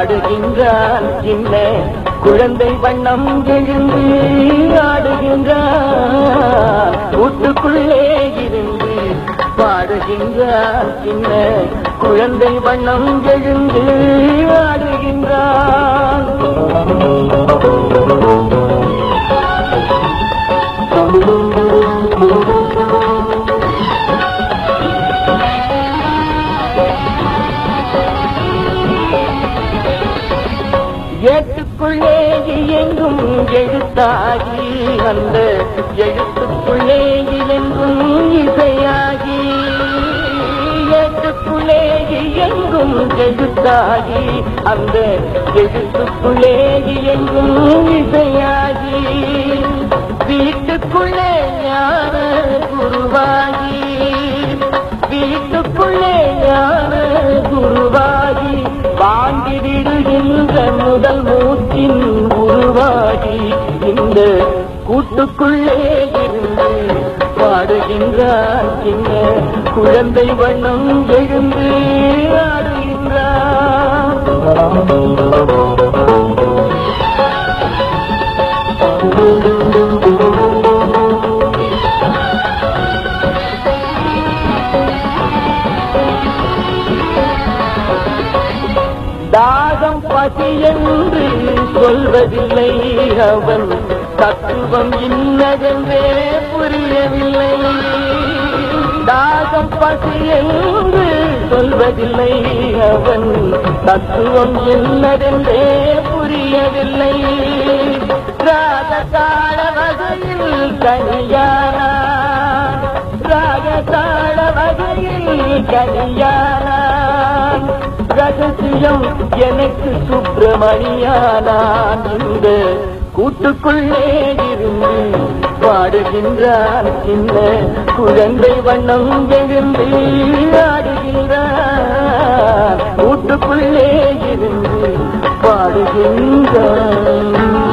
ஆடுகின்றான் சின்ன குழந்தை வண்ணம் எழுந்து ஆடுகின்றான். கூட்டுக்குள்ளே இருந்து பாடுகின்றான் சின்ன குழந்தை வண்ணம் எழுந்து ஆடுகின்றான். ஏட்டுக்குள்ளே எங்கும் எழுத்தாகி அந்த எழுத்துக்குள்ளே எங்கும் இசையாகி. ஏட்டுக்குள்ளே எங்கும் எழுத்தாகி அந்த எழுத்துக்குள்ளே எங்கும் இந்த கூட்டுக்குள்ளே இருந்து பாடுகின்றான் சின்ன குழந்தை வண்ணம் எழுந்து ஆடுகின்றான் தாகம் என்று சொல்வதில்லை. அவன் தத்துவம் இன்னதென்றே புரியவில்லை. தாகம் பசி என்று சொல்வதில்லை. அவன் தத்துவம் என்னதென்றே புரியவில்லை. ராகதாள வகையில் தனியானான் ராகதாள வகையில் கனியானான் ரகசியம் எனக்கு சுப்பிரமணியானான் இந்த கூட்டுக்குள்ளே இருந்து பாடுகின்றான் சின்ன குழந்தை வண்ணம் எழுந்து ஆடுகின்றான். கூட்டுக்குள்ளே இருந்து பாடுகின்றான்.